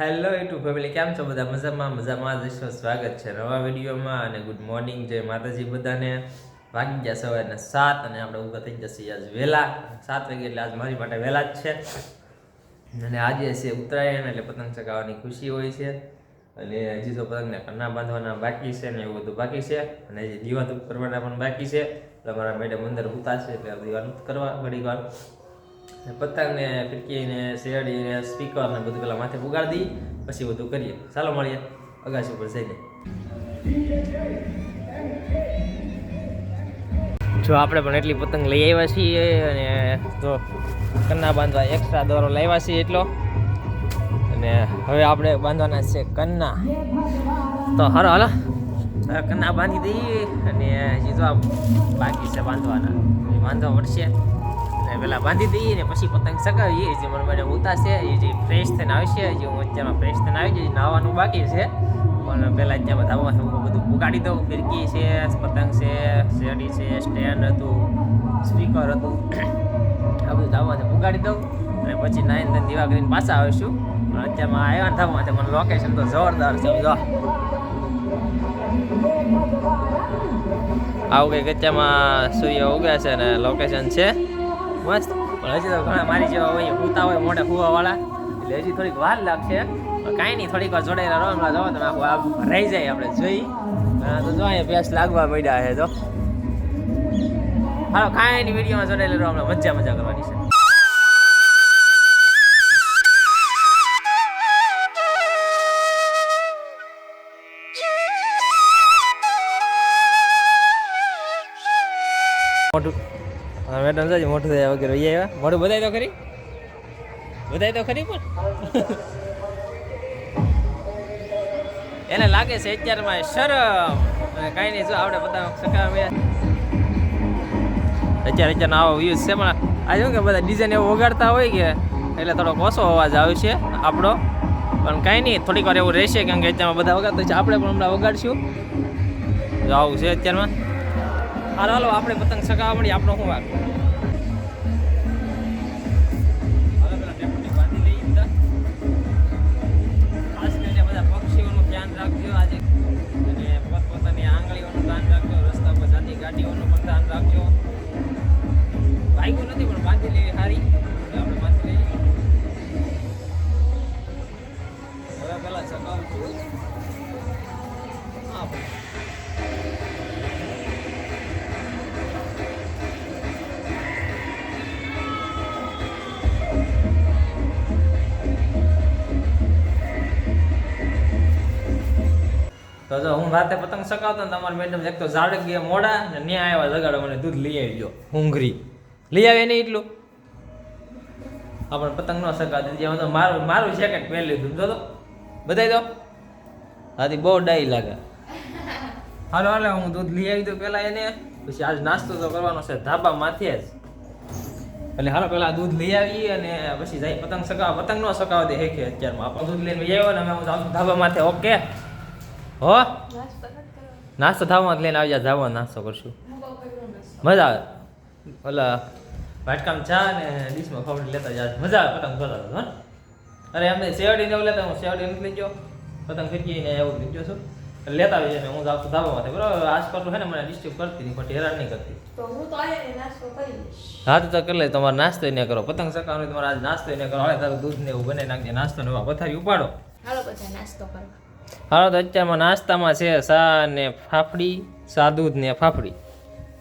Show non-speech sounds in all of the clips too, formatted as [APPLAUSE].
Hello YouTube family કેમ છો બધા? મજામાં મજામાં. જશો સ્વાગત છે નવા વિડીયોમાં અને ગુડ મોર્નિંગ જય માતાજી બધાને. વાગી ગયા સવારના સાત અને આપણે ઊભા થઈ જશે આજ વહેલા. સાત વાગે એટલે આજ મારી માટે વહેલા જ છે. અને આજે છે ઉત્તરાયણ એટલે પતંગ ચગાવવાની ખુશી હોય છે. અને હજી તો પતંગને કન્ના બાંધવાના બાકી છે ને એવું બધું બાકી છે. અને હજી દીવા કરવાના પણ બાકી છે. એટલે મારા મેડમ અંદર ઉતારશે એટલે દીવા ધૂપ કરવા ઘડી વાર પતંગને, ફિરકીને, શેરડીને સ્પીકર ને બધું પેલા માથે ઉગાડી દઈએ પછી બધું કરીએ. ચાલો મળીએ અગાસી ઉપર જઈને. જો આપણે પણ એટલી પતંગ લઈ આવ્યા છીએ અને જો કન્ના બાંધવા એક્સ્ટ્રા દોરો લાવ્યા છીએ એટલો. અને હવે આપણે બાંધવાના છે કન્ના. તો હરો હાલો. કન્ના બાંધી દઈએ અને હજી બાકી છે બાંધવાના. બાંધવા પડશે. અને પેલા બાંધી દઈએ ને પછી પતંગ સગાવીએ જે મને મેડમ ઉતારશે એ જે ફ્રેશ થઈને આવશે જે હું અત્યારમાં ફ્રેશ થઈને આવી જઈશ નાવાનું બાકી છે. પણ પહેલાં અત્યારમાં ધાબામાં હું બધું ઉગાડી દઉં. ફિરકી છે, પતંગ છે, શેરડી છે, સ્ટેન્ડ હતું, સ્પીકર હતું. આ બધું ધાબામાં ઉગાડી દઉં અને પછી નાઈન ધન દીવા કરીને પાછા આવીશું અત્યારમાં આવ્યા ને ધાબામાંથી મને લોકેશન તો જોરદાર છે, સમજો. આવું કંઈક અત્યારમાં સૂર્ય ઉગ્યા છે ને લોકેશન છે. મસ્ત. પણ હજી તો ઘણા મારી જેવા હોય પૂતા હોય મોટા ફૂવાવાળા એટલે હજી થોડીક વાર લાગશે. કાંઈ નહીં, થોડીક વાર જોડાયેલા રહો, હમણાં જવા તમે આખું આખું રહી જાય આપણે, જોઈ. તો જો અહીંયા પ્યાસ લાગવા મળ્યા છે તો હાલો કાંઈ નહીં વિડીયોમાં જોડાયેલા રહો, હમણાં મજા મજા કરવાની છે. મોટું મેડમ સાજી મોટું થયા વગેરે એ આવ્યા. મોટું બધાય તો ખરી? બધાય તો ખરી પણ? એને લાગે છે અત્યારમાં શરમ. કાંઈ નહીં, જો આપણે બધા સકા અત્યારે અત્યારના આવો વ્યૂઝ છે પણ આ શું કે બધા ડિઝાઇન એવું વગાડતા હોય કે એટલે થોડોક ઓછો અવાજ આવશે આપણો. પણ કાંઈ નહીં, થોડીક વાર એવું રહેશે કેમ કે અત્યારમાં બધા વગાડતા છે. આપણે પણ હમણાં વગાડશું. આવું છે અત્યારમાં. હાલો હાલો, આપણે પતંગ સગાવણી આપણો શું વાગ ધ્યાન રાખજો. આજે અને પોતપોતાની આંગળીઓનું ધ્યાન રાખજો. રસ્તા પર જાતી ગાડીઓનું પણ ધ્યાન રાખજો. બાઈકો નથી પણ તો જો હું રાતે પતંગ સકાવતો ને તમારે મેડમ એક તો ઝાડ ગયા મોડા ને ન્યા આવ્યા જગાડો મને દૂધ લઈ આવજો હુંઘરી લઈ આવે નહીં એટલું. આપણે પતંગ ન સકાવતી તો મારું મારું જેકેટ પહેરી લીધું જો તો બધાય દો. હાથી બહુ ડાઈ લાગે. હાલો હાલો, હું દૂધ લઈ આવી દઉં પહેલાં એને. પછી આજ નાસ્તો તો કરવાનો છે, ધાબા માથે જ. એટલે હાલો પેલા દૂધ લઈ આવી અને પછી જાય પતંગ સકાવ પતંગ ન સકાવ દે હેખે અત્યારમાં. આપણે દૂધ લઈને આવ્યો ને અમે ધાબા માથે, ઓકે? હો? નાસ્તો ધાબામાં લઈને આવી જાય ધાબા નાસ્તો કરશું. મજા આવે. ઓલા વાટકામ ચા ને ડીશમાં ખવડી લેતા જાય મજા આવે પતંગ ફરતા હો? અરે એમને શેવડી ને એવું લેતા હું શેવડી નથી લઈ ગયો. પતંગ ફેંકી ને એવું લઈ ગયો છું લેતા આવી જાય હું જાઉં છું ધાબામાંથી બરાબર આસપાસ છે ને મને ડિસ્ટર્બ કરતી નહીં ખોટી હેરાન નહીં કરતી. તો હું તો નાસ્તો કરી હા તો તો કરી લે તમારે નાસ્તો ને કરો. પતંગ ચકાવવાનું તમારે આજ નાસ્તો ને કરો. હવે તારું દૂધ ને એવું બનાવી નાખજે નાસ્તો ને પથારી ઉપાડો. હાલો બધા નાસ્તો કરવા. હાલો તો અત્યારમાં નાસ્તામાં છે સા ને ફાફડી સાદુદ ને ફાફડી.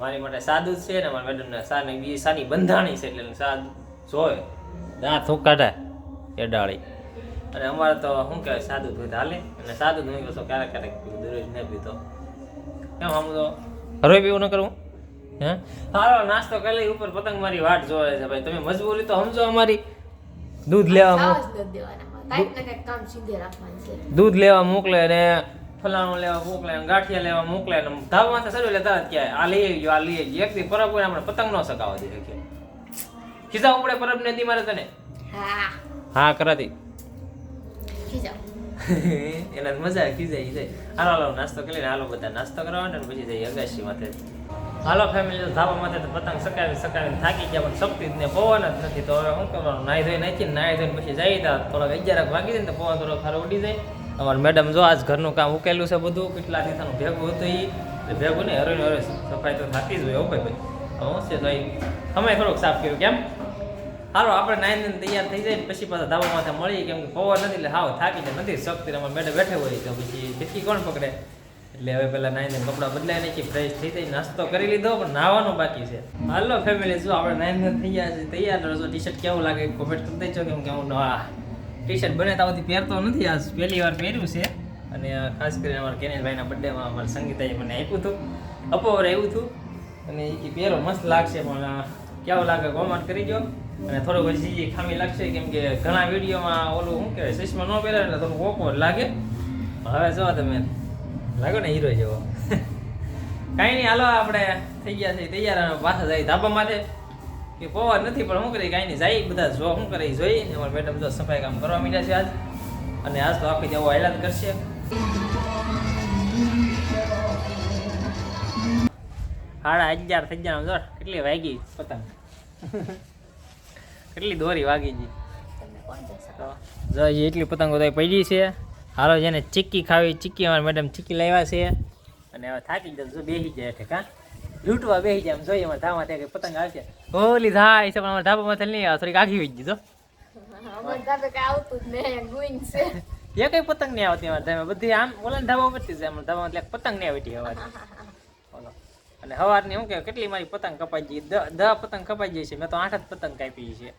મારી માટે સાદુદ છે ને મારા મેડમને સા ને બી સાની બંધાણી છે એટલે સા જોવે. દાંત હું કાઢે એ ડાળી. અને અમારે તો શું કહેવાય સાદું દૂધ હાલે. અને સાદુ દૂધ તો ક્યારેક ક્યારેક દરરોજ ન પીતો કેમ આમ તો? હરોય પીવું ન કરું? હા? હાલો નાસ્તો કરી લઈ ઉપર પતંગ મારી વાટ જોવે છે ભાઈ. તમે મજબૂરી તો સમજો અમારી. દૂધ લેવા દૂધ લેવા મોકલે ને ફલાણું લેવા મોકલે ને ગાંઠિયા લેવા મોકલે ને ધાબામાંથી સર લેતા જ ક્યાંય. આ લઈ ગયો આ લઈ ગયો એક દી પરબ હોય આપણે પતંગ ન સકાવા દે કે. ખીજા ઉપડે પરબ ને દી મારે તને. હા. હા કરાતી. ખીજા [LAUGHS] એના મજા ખીજાઈ જાય. હાલો હાલો નાસ્તો કરી લઈને હાલો બધા નાસ્તો કરવા ને પછી જઈએ અગાશી માથે. હાલો ફેમિલી ધાબા માથે તો પતંગ સકાવી સકાવીને થાકી ગયા, પણ શક્તિ ને પવન જ નથી. તો હવે શું કરવાનું? નાહી ધોઈ નાખી નાહી ધોઈને પછી જઈ તા. થોડાક અગિયાર વાગી જાય ને પવન થોડો ખારો ઉડી જાય. અમારે મેડમ જો આજ ઘરનું કામ ઉકેલું છે બધું, કેટલા દિવસનું ભેગું હતું એ ભેગું નહીં, હરોઈને હરે સફાઈ તો થતી જ હોય, હો ભાઈ હવે શું છે, તો અમે થોડુંક સાફ કર્યું, કેમ? હાલો, આપણે નાઈન તૈયાર થઈ જાય પછી પાછા ધાબા માથે મળીએ, કેમ કે પવન નથી, એટલે હાવ થાકી જાય, નથી શક્તિ અમારે મેડમ બેઠે હોય તો પછી ફીકી કોણ પકડે? એટલે હવે પેલા નાઈને કપડાં બદલાય નાખી ફ્રેશ થઈ થઈ નાસ્તો કરી લીધો, પણ નાવાનું બાકી છે. હાલો ફેમિલી શું આપણે નાઈન થઈ ગયા છે તૈયાર રહેશો ટી શર્ટ કેવું લાગે કોમેન્ટ કરી દેજો, કેમ કે હું નવા ટી શર્ટ બને સુધી પહેરતો નથી, આજ પહેલી વાર પહેર્યું છે. અને ખાસ કરીને અમારા કેનેશભાઈના બર્થડેમાં અમારા સંગીતાએ મને આપ્યું હતું. અપોવર આવ્યું હતું. અને એ પહેરો, મસ્ત લાગશે, પણ આ કેવું લાગે કોમેન્ટ કરી દો અને થોડો હજી ખામી લાગશે, કેમ કે ઘણા વિડીયોમાં ઓલું શું કહેવાય, ચશ્મા ન પહેરે એટલે થોડું ઓકવર્ડ લાગે. હવે જો તમે. લાગો ને હીરો જેવો. કાંઈ નહીં, હાલો, આપણે થઈ ગયા છે તૈયાર પાછા જાય ધાબા માટે કે પવાર નથી, પણ શું કરી કાંઈ નહીં, જાય બધા જો શું કરે જોઈ ને અમારા મેડમ તો સફાઈ કામ કરવા માંડ્યા છે આજ. અને આજ તો આખી જવો હાઈલાત કરશે. સાડા અગિયાર થઈ ગયા જો કેટલી વાગી? પતંગ. કેટલી દોરી વાગી જો એટલી પતંગો તો પડી છે. હાલો જેને ચીક્કી ખાવી ચીક્કી અમારી મેડમ ચીક્કી લાવ્યા છે. અને હવે થાકી જાય જો બેસી જાય ઠેક હા? લૂંટવા બેસી જાય જોઈએ અમારા ધાબા ત્યાં પતંગ આવશે ઓલી થાય છે પણ અમારા ધાબામાં નહીં આવે થોડીક આખી વીજ દીધો ધાબે એ [LAUGHS] કઈ પતંગ નહીં આવતી અમારા ધામે બધી આમ ઓલા ધાબા ઉપરથી જાય અમારા ધાબામાં એટલે પતંગ નહીં આવતી હવાર. અને હવારની શું કે કેટલી મારી પતંગ કપાઈ ગઈ? દહ પતંગ કપાઈ ગઈ છે મેં તો આઠ જ પતંગ કાપી છે.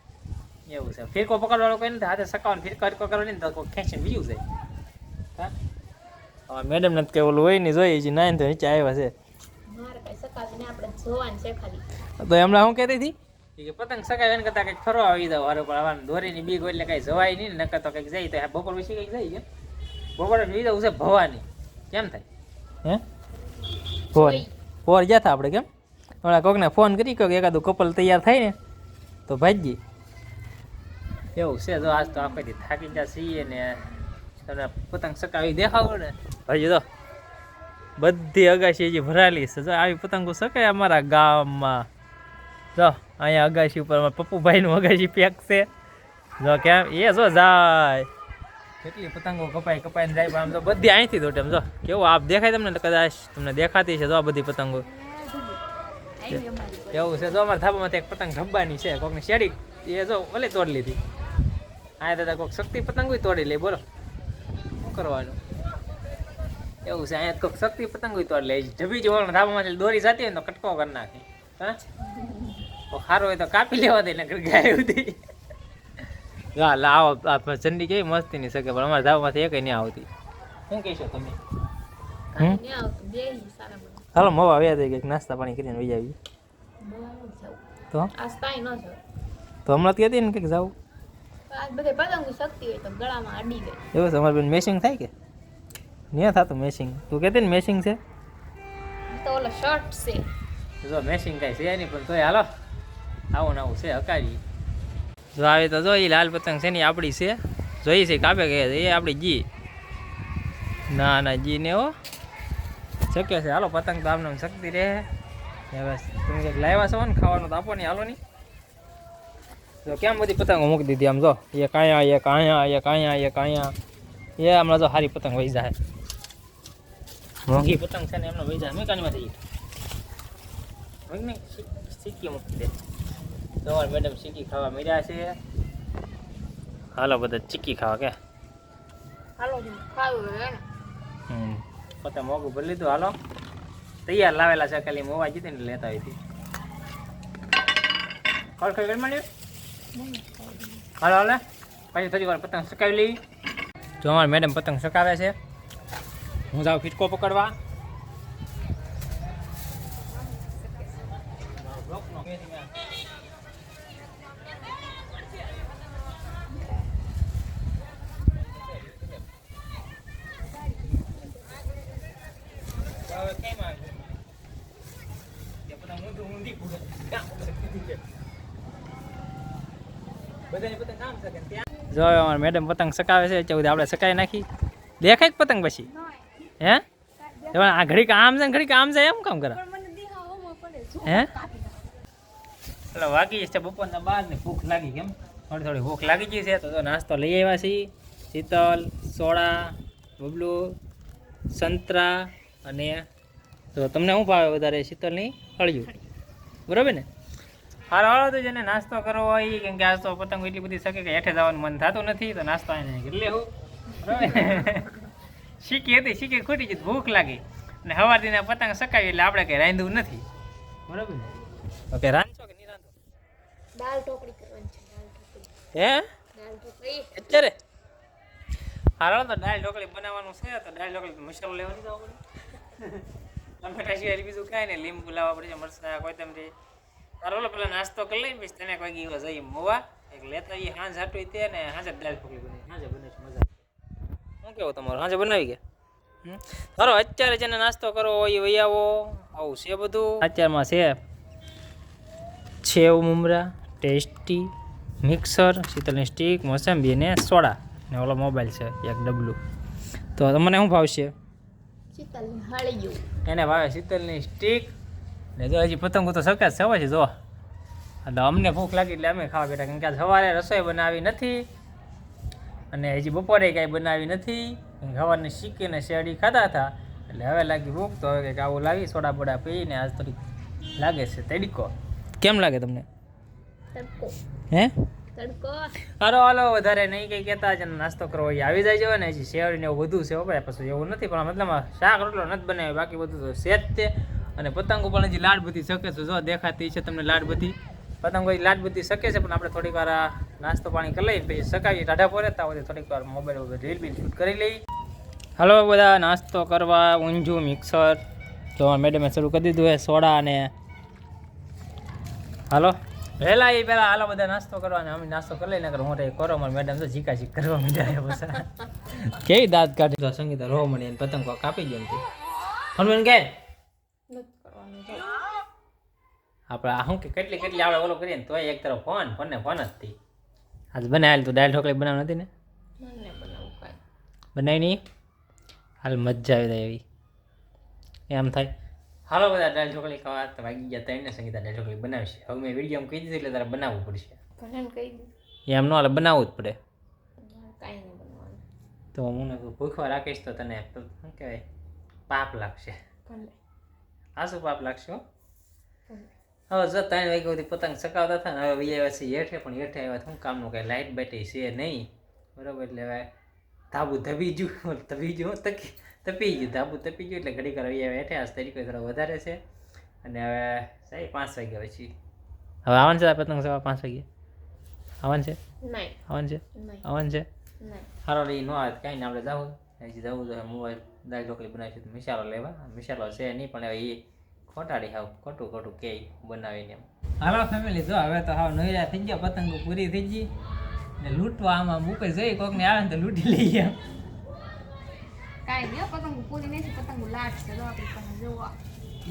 એવું છે. ફિરકો પકડવાળો કોઈ નથી હાથે સકાવવાનો ફિરકો કરવાની ને તો ખેંચીને બીજું જાય મેડમ ને કે ઓલું હોય ને જોઈએ છે નાઈન તો નીચે આવ્યા છે. મારે કઈ સકાતું નહીં આપણે જોવાનું છે ખાલી. તો એમણે શું કહેતી હતી? કે પતંગ સકાય એને કરતા કંઈક ફરવા આવી દઉં વારો પણ આવવાનું દોરીની બીક હોય એટલે કાંઈ જવાય નહીં ને નકર તો કંઈક જાય તો બપોર પછી કંઈક જાય છે. બપોર જોઈ જવું છે ભવાની. કેમ થાય? હે? ભવાની. પોર ગયા હતા આપણે કેમ? હમણાં કોકને ફોન કરી કહો કે એકાદું કપલ તૈયાર થાય ને તો ભાઈજી એવું છે જો આજ તો આપણે થાકી ગયા છીએ ને તને પતંગ સકાવી દેખાવો ને. હજી તો બધી અગાશી હજી ભરાયેલી છે. જો આવી પતંગો સકાય અમારા ગામમાં. જો અહીંયા અગાશી ઉપર અમારા પપ્પુભાઈનું અગાશી પેક છે. જો કેમ? એ જો જાય. કેટલી પતંગો કપાય કપાઈને જાય આમ તો બધી અહીંથી દોટે એમ જો. કેવું આપ દેખાય તમને કદાચ તમને દેખાતી છે જો આ બધી પતંગો. એવું છે જો અમારા ધાબામાંથી એક પતંગ ધબ્બાની છે. કોકની શેડી એ જો ઓલે તોડી લીધી. આ દાદા કોઈક શક્તિ પતંગ તોડી લે બોલો. શું કરવાનું? એવું છે અહીંયા કોઈક શક્તિ પતંગ હોય તો લે જબી જવાનું ધાબામાં દોરી જતી હોય ને તો કટકો કરી નાખે. હા? સારું હોય તો કાપી લેવા દે ને ગાય ઉધી હા લાવો આપણે ચંડી કેવી મસ્તી નહીં શકે પણ અમારા ધાબામાંથી એક નહીં આવતી. શું કહેશો તમે? હાલો મવા આવ્યા થઈ કંઈક નાસ્તા પાણી કરીને વહી આવી. તો? તો હમણાં કહેતી ને કંઈક જાવું આજ બધે પતંગો શક્તિ હોય તો ગળામાં અડી ગઈ એવું છે બેન મેચિંગ થાય કે? નહીં થતું મેચિંગ તું કહેતી ને મેચિંગ છે? તો ઓલો શર્ટ છે. જો મેચિંગ કાંઈ છે નહીં પણ તોય હાલો. આવું ને આવું છે હકારી. જો આવે તો જો એ લાલ પતંગ છે ને આપણી છે. જોઈ છે કાપે કહે છે એ આપણી જી. ના ના જી ને હો. શક્ય છે. હાલો પતંગ તો આમને શક્તિ રહે. હવે તમે કંઈક લાવ્યા છો ને ખાવાનું તો આપો ને હાલો નહીં તો કેમ બધી પતંગો મૂકી દીધી આમ જો એક અહીંયા એક અહીંયા એક અહીંયા એક અહીંયા એ હમણાં જો સારી પતંગ વહી જાય મોંઘી પતંગ છે ને એમને વહી જાય મેં કાનીમાંથી મેં સિક્કી મૂકી દે તમારે મેડમ સિક્કી ખાવા મળ્યા છે હાલો બધા ચીક્કી ખાવા કે હાલો ખાવું હોય ને હમ પોતે મોંઘું ભરી લીધું હાલો તૈયાર લાવેલા છે ખાલી મોવા જીતી ને લેતા હોય હતી ખડ ખડ કરી માંડ્યું હાલો, હાલે. પછી થોડી વાર પતંગ સકાવી લઈ. જો અમારી મેડમ પતંગ સકાવે છે. હું જાઉં ફિટકો પકડવા. જો અમારે મેડમ પતંગ સકાવે છે, ચૌદ આપણે સકાવી નાખી. દેખાય પતંગ પછી? હે? આ ઘડીક આમ છે ઘડીક આમ છે, એમ કામ કરે? હે? એટલે વાગી છે બપોરના બાર ને ભૂખ લાગી કેમ? થોડી થોડી ભૂખ લાગી ગઈ છે, તો નાસ્તો લઈ આવ્યા છીએ. શીતલ, સોડા, બબલુ, સંતરા અને તો તમને શું ભાવે વધારે, શીતલની હળિયું? બરાબર ને? હારો હાલો તો જેને નાસ્તો કરવો હોય કેમ કે આજ તો પતંગ એટલી બધી શકે કે હેઠે જવાનું મન થતું નથી તો નાસ્તો એને એટલે હું શીખી હતી શીખી ખૂટી ગઈ ભૂખ લાગી. અને સવારથી ને પતંગ સકાવી એટલે આપણે કંઈ રાંધવું નથી. બરાબર. ઓકે રાંધો કે નહીં રાંધો? દાળ ઢોકળી કરવાની છે દાળ ઢોકળી. હે? દાળ ઢોકળી. અત્યારે? હારો તો દાળ ઢોકળી બનાવવાનું છે તો દાળ ઢોકળી મસાલો લેવાની જવા પડે. [LAUGHS] ટમેટા સિવાય બીજું કાંઈ નહીં લીંબુ લાવવા પડે છે મરચાં કોઈ તારો ઓલો પેલા નાસ્તો કરી લઈ પછી તને કોઈ દિવસ જઈએ મોવા. એક લેતા એ હાંજ હાટું તે ને હાંજે દાળ ઢોકળી બની. હાંજે બને છે મજા શું કેવું તમારું? હાંજે બનાવી ગયા? સારો અત્યારે જેને નાસ્તો કરવો હોય એ વહી આવો. આવું છે બધું? અત્યારમાં છે છેવ મુમરા ટેસ્ટી મિક્સર શીતલની સ્ટીક મોસંબી અને સોડા. ને ઓલો મોબાઈલ છે એક ડબલું. તો તમને શું ભાવશે? એને ભાવે શીતલની સ્ટીક ને જો હજી પતંગો તો સરકાર સવા છે? જો. એટલે અમને ભૂખ લાગી એટલે અમે ખાવા બેઠા કેમ કે આ સવારે રસોઈ બનાવી નથી અને હજી બપોરે કાંઈ બનાવી નથી. સવારને શીખીને શેરડી ખાધા હતા. એટલે હવે લાગી ભૂખ તો હવે કંઈક આવું લાવી સોડા બોડા પીને આજ થોડીક લાગે છે. તડકો. કેમ લાગે તમને? હે? હારો હાલો વધારે નહીં કંઈ કહેતા છે નાસ્તો કરવો હોય આવી જાય છે ને હજી શેરડી ને એવું બધું છે પછી એવું નથી પણ મતલબ શાક રોટલો નથી બનાવ્યો બાકી બધું તો છે જ તે. અને પતંગો પણ હજી લાડ બધી શકે છે જો દેખાતી છે તમને લાડ બધી પતંગો એ લાડ બધી શકે છે પણ આપણે થોડીક વાર નાસ્તો પાણી કરી લઈએ પછી સકાવી ટાઢા પોરેતા હોય થોડીક વાર મોબાઈલ વગર રીલ બીલ શૂટ કરી લઈ હાલો બધા નાસ્તો કરવા ઊંઝું મિક્સર તો મેડમે શરૂ કરી દીધું છે સોડા અને હાલો. વહેલા એ પહેલાં હાલો બધા નાસ્તો કરવાને અમે નાસ્તો કરી લઈને હું તો કરો મને મેડમ તો ઝીકા ઝીક કરવા માંડ્યા પછી કેવી દાંત કાઢી? સંગીતા રો મને પતંગો કાપી ગયો હનુમાન કે આપણે આ શું કે કેટલી કેટલી આપણે ઓલો કરીએ ને તોય એક તરફ ફોન ફોન ને ફોન જ થઈ આજ બનાવેલ તો દાળ ઢોકળી બનાવ નથી ને? બનાવી નહીં? હાલ મજા આવી જાય એવી. એમ થાય. હાલો બધા દાળ ઢોકળી ખાવા તો વાગી ગયા ત્રણ ને સંગીતા દાળ ઢોકળી બનાવશે. હવે મેં વિડીયોમાં કહી દીધું એટલે તારે બનાવવું પડશે. એમ ન હાલે બનાવવું જ પડે. તો હું ભૂખવા રાખીશ તો તને શું કહેવાય પાપ લાગશે. ભલે. શું પાપ લાગશે હવે જો ત્રણ વાગ્યા સુધી પતંગ ચકાવતા હતા ને હવે વહી આવ્યા છે હેઠે પણ હેઠે આવ્યા શું કામનું કાંઈ લાઇટ બેટી છે નહીં. બરોબર એટલે હવે ધાબુ ધબી ગયું [LAUGHS] ધબી ગયું તકી તપી ગયું ધાબુ તપી ગયું એટલે ઘડી વહી આવ્યા હેઠે આજ તરીકે થોડો વધારે છે. અને હવે સાહેબ પાંચ વાગ્યા પછી. હવે આવન છે પતંગ સવા પાંચ વાગે આવન છે? આવન છે? આવન છે? સારો લઈ ન આવે કાંઈ ને આપણે જવું. હજી જવું જોઈએ મોબાઈલ દાળ ઢોકળી બનાવીશું તો મિસાલો લેવા. મિસાલો છે નહીં પણ હવે એ ખોટાડી હાવ ખોટું ખોટું કે બનાવીને એમ. હાલો ફેમિલી જો હવે તો હાવ નોયરા થઈ ગયા પતંગો પૂરી થઈ ગઈ. ને લૂંટવા આમાં મૂકે જઈ કોકને આવે ને તો લૂંટી લઈ ગયા કાંઈ નહીં હો, પતંગ પૂરી નહીં પતંગ લાટ છે આપણી પાસે જોવા.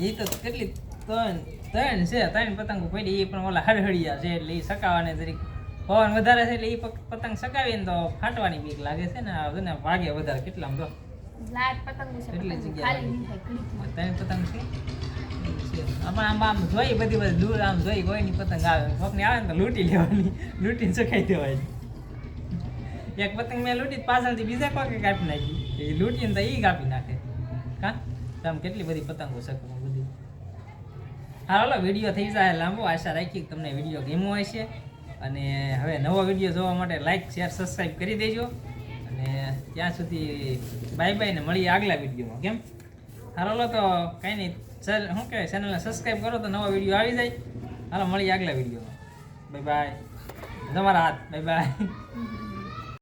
એ તો કેટલી ત્રણ ત્રણ છે ત્રણ પતંગો પડી એ પણ ઓલા હળહળિયા છે એટલે એ સકાવાને જરીક પવન વધારે છે એટલે એ પતંગ સકાવીએ ને તો ફાટવાની બીક લાગે છે ને. આ ને ભાગે વધારે કેટલા જો. લાટ પતંગ છે ઘડીકમાં. ત્રણ પતંગ છે. આમાં આમ આમ જોઈ બધી બધી દૂર આમ જોઈ કોઈની પતંગ આવે. કોકની આવે ને તો લૂંટી લેવાની. લૂંટીને ચખાઈ દેવાની. એક પતંગ મેં લૂંટી પાછળથી બીજા કોકે કાપી નાખી. એ લૂંટીને તો એ કાપી નાખે. કા આમ કેટલી બધી પતંગો શકે બધી. હા હાલો વીડિયો થઈ જાય લાંબો. આશા રાખી તમને વીડિયો ગમ્યો હશે. અને હવે નવો વીડિયો જોવા માટે લાઈક શેર સબસ્ક્રાઈબ કરી દેજો. અને ત્યાં સુધી બાય બાય ને મળીએ આગલા વિડીયોમાં, કેમ? હાલો તો કાંઈ નહીં. ચાલ, શું કહેવાય? ચેનલને સબસ્ક્રાઈબ કરો તો નવો વીડિયો આવી જાય. હાલો, મળીએ આગલા વિડીયોમાં. બાય બાય તમારા હાથ. Bye bye [LAUGHS]